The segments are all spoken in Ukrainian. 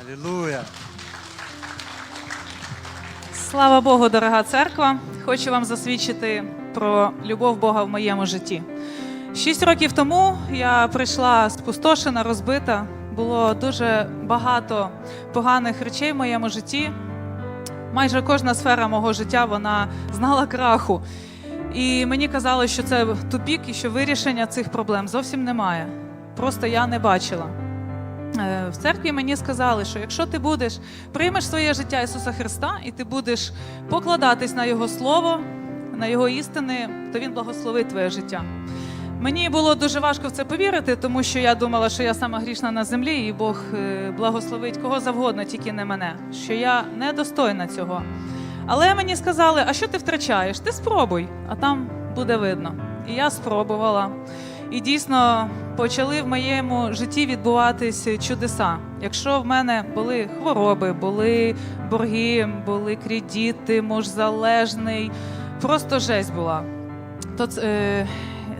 Алілуя. Слава Богу, дорога церква! Хочу вам засвідчити про любов Бога в моєму житті. Шість років тому я прийшла спустошена, розбита. Було дуже багато поганих речей в моєму житті. Майже кожна сфера мого життя вона знала краху. І мені казали, що це тупік і що вирішення цих проблем зовсім немає. Просто я не бачила. Е, В церкві мені сказали, що якщо ти будеш приймеш своє життя Ісуса Христа і ти будеш покладатись на Його Слово, на Його істини, то Він благословить твоє життя. Мені було дуже важко в це повірити, тому що я думала, що я сама грішна на землі, і Бог е, благословить кого завгодно, тільки не мене, що я недостойна цього. Але мені сказали, а що ти втрачаєш? Ти спробуй, а там буде видно. І я спробувала. І дійсно почали в моєму житті відбуватись чудеса. Якщо в мене були хвороби, були борги, були кредити, муж залежний, просто жесть була, то, е,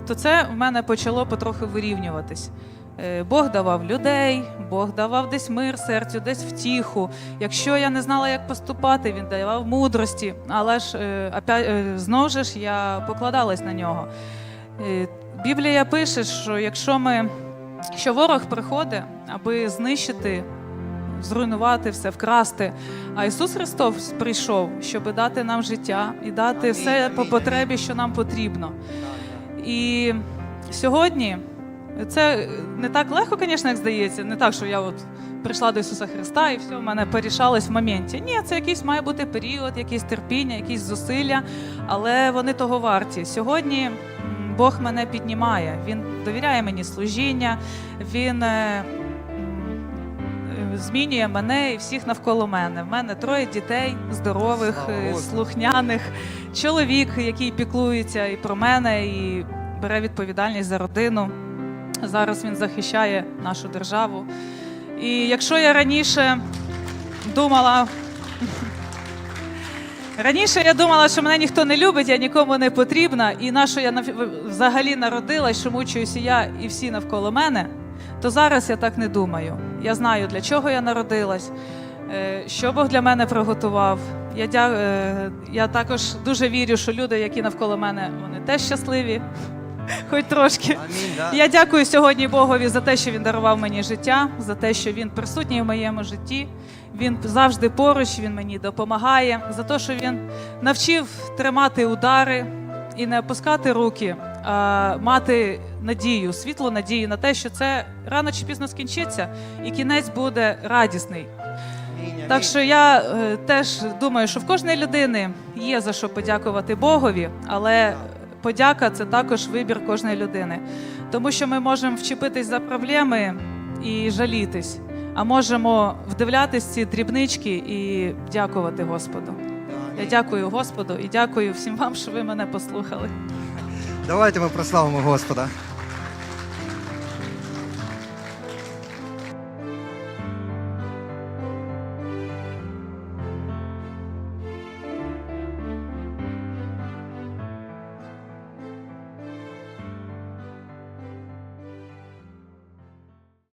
то це в мене почало потроху вирівнюватись. Е, Бог давав людей, Бог давав десь мир серцю, десь втіху. Якщо я не знала, як поступати, він давав мудрості. Але ж е, знову ж я покладалась на нього. Біблія пише, що якщо ми що ворог приходить, аби знищити, зруйнувати все, вкрасти. А Ісус Христос прийшов, щоб дати нам життя і дати все по потребі, що нам потрібно. І сьогодні це не так легко, звісно, як здається. Не так, що я от прийшла до Ісуса Христа і все в мене порішалось в моменті. Ні, це якийсь має бути період, якесь терпіння, якісь зусилля, але вони того варті. Сьогодні Бог мене піднімає, Він довіряє мені служіння, Він. е, е, Змінює мене і всіх навколо мене. В мене троє дітей здорових, е, слухняних, чоловік, який піклується і про мене, і бере відповідальність за родину. Зараз він захищає нашу державу. І якщо я раніше думала. Раніше я думала, що мене ніхто не любить, я нікому не потрібна, і на що я взагалі народилась, що мучуюся я і всі навколо мене, то зараз я так не думаю. Я знаю, для чого я народилась, е, що Бог для мене приготував. Я, е, я також дуже вірю, що люди, які навколо мене, вони теж щасливі, хоч трошки. Я дякую сьогодні Богові за те, що він дарував мені життя, за те, що він присутній в моєму житті. Він завжди поруч, він мені допомагає, за те, що він навчив тримати удари і не опускати руки, а мати надію, світлу надію на те, що це рано чи пізно скінчиться, і кінець буде радісний. Так що я е, теж думаю, що в кожної людини є за що подякувати Богові, але подяка це також вибір кожної людини. Тому що ми можемо вчепитись за проблеми і жалітись, а можемо вдивлятись ці дрібнички і дякувати Господу. Я дякую Господу і дякую всім вам, що ви мене послухали. Давайте ми прославимо Господа.